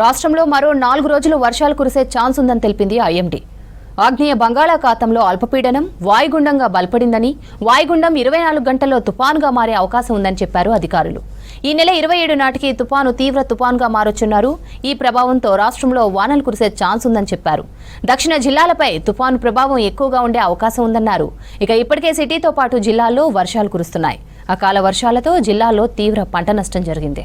రాష్ట్రంలో మరో నాలుగు రోజులు వర్షాలు కురిసే ఛాన్స్ ఉందని తెలిపింది ఐఎండీ. ఆగ్నేయ బంగాళాఖాతంలో అల్పపీడనం వాయుగుండంగా బలపడిందని వాయుగుండం ఇరవై నాలుగు గంటల్లో తుపానుగా మారే అవకాశం ఉందని చెప్పారు అధికారులు. ఈ నెల ఇరవై ఏడు నాటికి తుపాను తీవ్ర తుపాన్గా మారొచ్చున్నారు. ఈ ప్రభావంతో రాష్ట్రంలో వానలు కురిసే ఛాన్స్ ఉందని చెప్పారు. దక్షిణ జిల్లాలపై తుపాను ప్రభావం ఎక్కువగా ఉండే అవకాశం ఉందన్నారు. ఇక ఇప్పటికే సిటీతో పాటు జిల్లాల్లో వర్షాలు కురుస్తున్నాయి. అకాల వర్షాలతో జిల్లాలో తీవ్ర పంట నష్టం జరిగింది.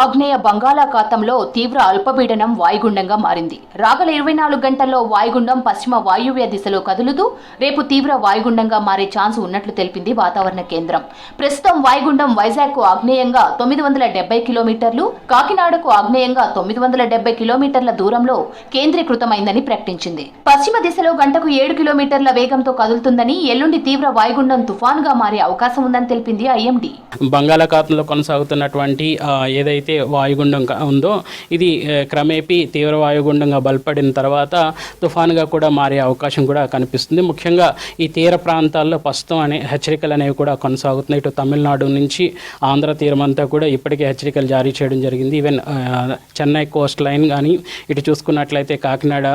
ఆగ్నేయ బంగాళాఖాతంలో తీవ్ర అల్పపీడనం వాయుగుండంగా మారింది. రాగల ఇరవై నాలుగు గంటల్లో వాయుగుండం పశ్చిమ వాయువ్య దిశలో కదులుతూ రేపు తీవ్ర వాయుగుండంగా మారే ఛాన్స్ ఉన్నట్లు తెలిపింది వాతావరణ కేంద్రం. ప్రస్తుతం వాయుగుండం వైజాగ్కు ఆగ్నేయంగా తొమ్మిది వందల డెబ్బై కిలోమీటర్లు కాకినాడకు ఆగ్నేయంగా తొమ్మిది వందల డెబ్బై కిలోమీటర్ల దూరంలో కేంద్రీకృతమైందని ప్రకటించింది. పశ్చిమ దిశలో గంటకు ఏడు కిలోమీటర్ల వేగంతో కదులుతుందని ఎల్లుండి తీవ్ర వాయుగుండం తుఫానుగా మారే అవకాశం ఉందని తెలిపింది ఐఎండీ. బంగాళాఖాతంలో కొనసాగుతున్నటువంటి ఏదైతే ఏదైతే వాయుగుండం ఉందో ఇది క్రమేపీ తీవ్ర వాయుగుండంగా బలపడిన తర్వాత తుఫాన్గా కూడా మారే అవకాశం కూడా కనిపిస్తుంది. ముఖ్యంగా ఈ తీర ప్రాంతాల్లో ప్రస్తుతం అనే హెచ్చరికలు అనేవి కూడా కొనసాగుతున్నాయి. ఇటు తమిళనాడు నుంచి ఆంధ్ర తీరం అంతా కూడా ఇప్పటికే హెచ్చరికలు జారీ చేయడం జరిగింది. ఈవెన్ చెన్నై కోస్ట్ లైన్ కానీ ఇటు చూసుకున్నట్లయితే కాకినాడ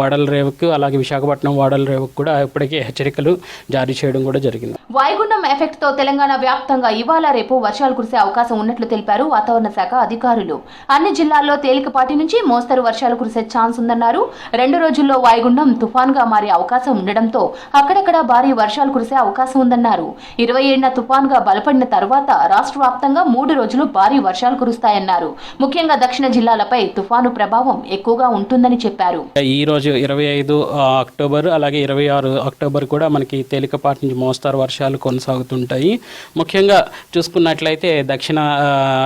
వడల రేవుకు అలాగే విశాఖపట్నం వడల రేవుకు కూడా ఇప్పటికే హెచ్చరికలు జారీ చేయడం కూడా జరిగింది. వాయుగుండం ఎఫెక్ట్తో తెలంగాణ వ్యాప్తంగా ఇవాళ రేపు వర్షాలు కురిసే అవకాశం ఉన్నట్లు తెలిపారు వాతావరణ శాఖ అధికారులు. అన్ని జిల్లాల్లో తేలికపాటి నుంచి మోస్తరు వర్షాలు కురిసే ఛాన్స్ ఉందన్నారు. రెండు రోజుల్లో వాయుగుండం తుఫాన్గా మారే అవకాశం ఉండడంతో అక్కడక్కడ భారీ వర్షాలు కురిసే అవకాశం ఉందన్నారు. ఇరవై ఏడున తుఫాన్గా బలపడిన తర్వాత రాష్ట్ర వ్యాప్తంగా మూడు రోజులు భారీ వర్షాలు కురుస్తాయన్నారు. ముఖ్యంగా దక్షిణ జిల్లాలపై తుఫాను ప్రభావం ఎక్కువగా ఉంటుందని చెప్పారు. ఈ రోజు ఇరవై ఐదు అక్టోబర్ అలాగే ఇరవై ఆరు అక్టోబర్ కూడా మనకి తేలికపాటి నుంచి మోస్తారు వర్షాలు కొనసాగుతుంటాయి. ముఖ్యంగా చూసుకున్నట్లయితే దక్షిణ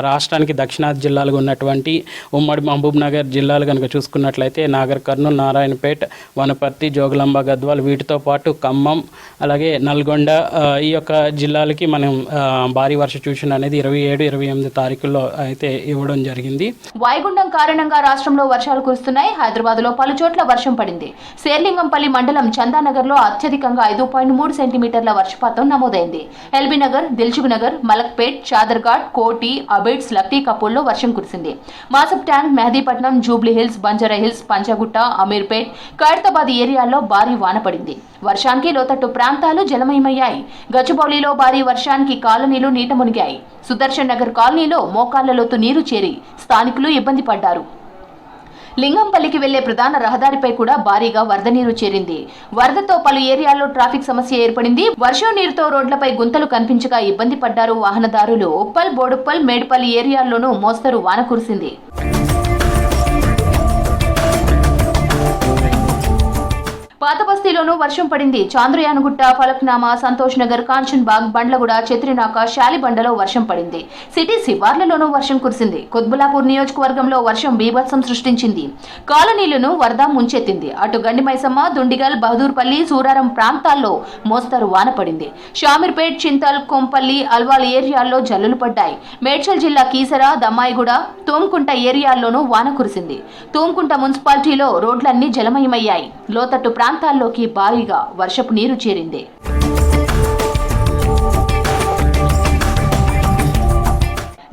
రాష్ట్రానికి దక్షిణ దక్షిణాది జిల్లాలుగా ఉన్నటువంటి ఉమ్మడి మహబూబ్ నగర్ జిల్లాలు కనుక చూసుకున్నట్లయితే నాగర్ కర్నూలు నారాయణపేట వనపర్తి జోగులాంబ గద్వాల్ వీటితో పాటు ఖమ్మం అలాగే నల్గొండ ఈ యొక్క జిల్లాలకి మనం భారీ వర్ష సూచన అనేది ఇరవై ఏడు ఇరవై ఎనిమిది తారీఖుల్లో అయితే ఇవ్వడం జరిగింది. వాయుగుండం కారణంగా రాష్ట్రంలో వర్షాలు కురుస్తున్నాయి. హైదరాబాద్లో పలు చోట్ల వర్షం పడింది. శేర్లింగంపల్లి మండలం చందానగర్లో అత్యధికంగా ఐదు పాయింట్ మూడు సెంటీమీటర్ల వర్షపాతం నమోదైంది. ఎల్బీ నగర్ దిల్సుఖ్ నగర్ మలక్పేట్ చాదర్ఘాట్ కోటి అబేట్స్ లక్టీ కపూర్లో వర్షం కురిసింది. Masab Tank Mehdipatnam Jubilee Hills Banjara Hills Panjagutta Ameerpet Khairatabad ఏరియాల్లో భారీ వాన పడింది. వర్షానికి లోతట్టు ప్రాంతాలు జలమయమయ్యాయి. గచ్చిబౌలిలో భారీ వర్షానికి కాలనీలు నీట మునిగాయి. సుదర్శన్ నగర్ కాలనీలో మోకాళ్ళ లోతు నీరు చేరి స్థానికులు ఇబ్బంది పడ్డారు. లింగంపల్లికి వెళ్ళే ప్రధాన రహదారిపై కూడా భారీగా వరద నీరు చేరింది. వరదతో పలు ఏరియాల్లో ట్రాఫిక్ సమస్య ఏర్పడింది. వర్షం నీరుతో రోడ్లపై గుంతలు కనిపించగా ఇబ్బంది పడ్డారు వాహనదారులు. ఉప్పల్ బోడుప్పల్ మేడ్పల్లి ఏరియాల్లోనూ మోస్తరు వాన కురిసింది. పాత బస్తీలోనూ వర్షం పడింది. చాంద్రయానగుట్ట ఫలక్నామా సంతోష్ నగర్ కాంచన్ బాగ్ బండ్లగూడ చత్రినాక శాలిబండలో వర్షం పడింది. సిటీ శివార్లలోనూ వర్షం కురిసింది. కుత్బులాపూర్ నియోజకవర్గంలో వర్షం బీభత్సం సృష్టించింది. కాలనీలను వరద ముంచెత్తింది. అటు గండిమైసమ్మ దుండిగల్ బహదూర్పల్లి సూరారం ప్రాంతాల్లో మోస్తరు వాన పడింది. షామీర్పేట్ చింతల్ కొంపల్లి అల్వాల్ ఏరియాల్లో జల్లులు పడ్డాయి. మేడ్చల్ జిల్లా కీసర దమ్మాయిగూడ తూమ్కుంట ఏరియాల్లోనూ వాన కురిసింది. తూమ్కుంట మున్సిపాలిటీలో రోడ్లన్నీ జలమయమయ్యాయి. లోతట్టు ప్రాంతాల్లోకి భారీగా వర్షపు నీరు చేరింది.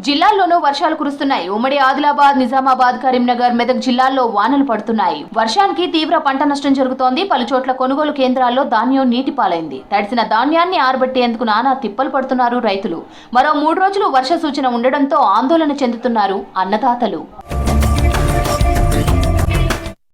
జిల్లాల్లోనూ వర్షాలు కురుస్తున్నాయి. ఉమ్మడి ఆదిలాబాద్ నిజామాబాద్ కరీంనగర్ మెదక్ జిల్లాల్లో వానలు పడుతున్నాయి. వర్షానికి తీవ్ర పంట నష్టం జరుగుతోంది. పలు చోట్ల కొనుగోలు కేంద్రాల్లో ధాన్యం నీటి పాలైంది తడిసిన ధాన్యాన్ని ఆరబెట్టేందుకు నానా తిప్పలు పడుతున్నారు రైతులు. మరో మూడు రోజులు వర్ష సూచన ఉండడంతో ఆందోళన చెందుతున్నారు అన్నదాతలు.